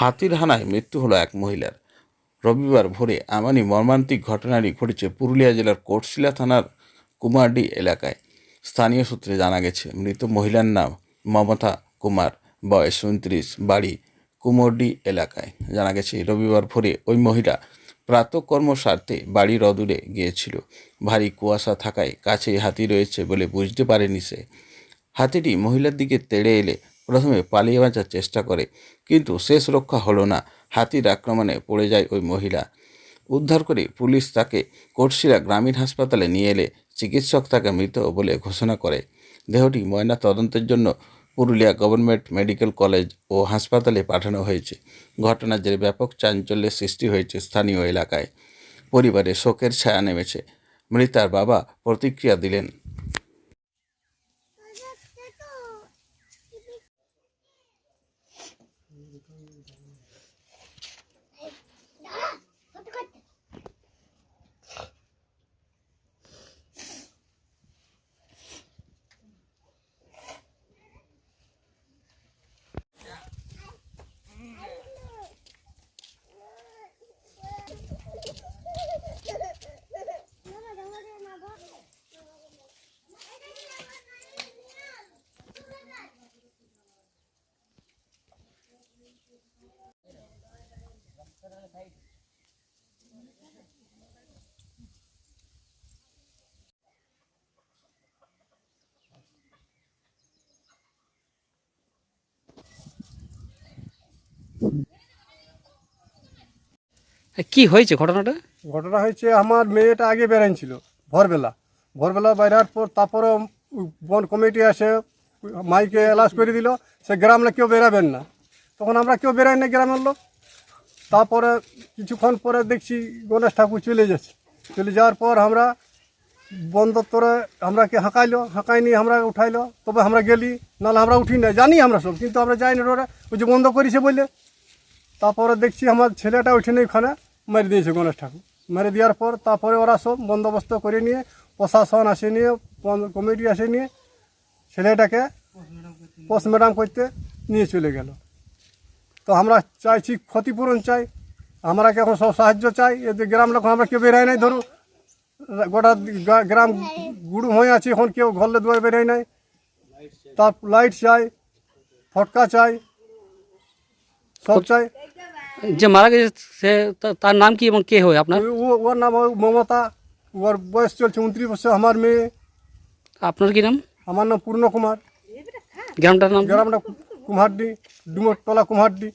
হাতির হানায় মৃত্যু হলো এক মহিলার। রবিবার ভোরে এমনই মর্মান্তিক ঘটনাটি ঘটেছে পুরুলিয়া জেলার কোটশিলা থানার কুমারডি এলাকায়। স্থানীয় সূত্রে জানা গেছে, মৃত মহিলার নাম মমতা কুমার, বয়স উনত্রিশ, বাড়ি কুমরডি এলাকায়। জানা গেছে, রবিবার ভোরে ওই মহিলা প্রাতকর্ম স্বার্থে বাড়ির অদূরে গিয়েছিল। ভারী কুয়াশা থাকায় কাছেই হাতি রয়েছে বলে বুঝতে পারেনি সে। হাতিটি মহিলার দিকে তেড়ে এলে প্রথমে পালিয়ে বাঁচার চেষ্টা করে, কিন্তু শেষ রক্ষা হলো না। হাতির আক্রমণে পড়ে যায় ওই মহিলা। উদ্ধার করে পুলিশ তাকে কোটশিরা গ্রামীণ হাসপাতালে নিয়ে এলে চিকিৎসক তাকে মৃত বলে ঘোষণা করে। দেহটি ময়না তদন্তের জন্য পুরুলিয়া গভর্নমেন্ট মেডিকেল কলেজ ও হাসপাতালে পাঠানো হয়েছে। ঘটনার জেরে ব্যাপক চাঞ্চল্যের সৃষ্টি হয়েছে স্থানীয় এলাকায়। পরিবারে শোকের ছায়া নেমেছে। মৃতার বাবা প্রতিক্রিয়া দিলেন। কি হয়েছে ঘটনাটা? ঘটনা হয়েছে, আমার মেয়েটা আগে বেরাইছিল ভোরবেলা। ভোরবেলা বেরার পর তারপরে বন কমিটি আসে মাইকে এলাস করে দিল, সে গ্রামে কেউ বেরাবেন না। তখন আমরা কেউ বেরাই না গ্রামের লোক। তারপরে কিছুক্ষণ পরে দেখছি গণেশ ঠাকুর চলে যাচ্ছে চলে যাওয়ার পর আমরা বন দপ্তরে আমরাকে হাঁকাইলো? হাঁকাইনি আমরা উঠাইলো। তবে আমরা গেলি, নাহলে আমরা উঠি না জানি আমরা সব, কিন্তু আমরা যাই না ওরা ওই যে বন্ধ করেছে বললে তারপরে দেখছি আমার ছেলেটা ওইখানে ওখানে, মেরে দিয়েছে গণেশ ঠাকুর। মেরে দেওয়ার পর তারপরে ওরা সব বন্দোবস্ত করে নিয়ে, প্রশাসন আসে নিয়ে কমিটি আসে নিয়ে, ছেলেটাকে পোস্টমর্টম করতে নিয়ে চলে গেল। তো আমরা চাইছি ক্ষতিপূরণ চাই আমরা কি এখন সব সাহায্য চাই এতে গ্রাম লোক আমরা কেউ বেরোয় নাই ধরো গোটা গা- গ্রাম গুড়ুম হয়ে আছে এখন কেউ ঘরলে দুয়ার বেরোয় নাই তার লাইট চাই ফটকা চাই সব চাই যে মারা গেছে সে তা- তার নাম কি এবং কে হয় আপনার ও ওর নাম হয় মমতা ওর বয়স চলছে উনত্রিশ বছর আমার মেয়ে আপনার কি নাম আমার নাম পূর্ণ কুমার গ্রামটার নাম গ্রামটা কুমারডি ডুমরতলা কুমারডি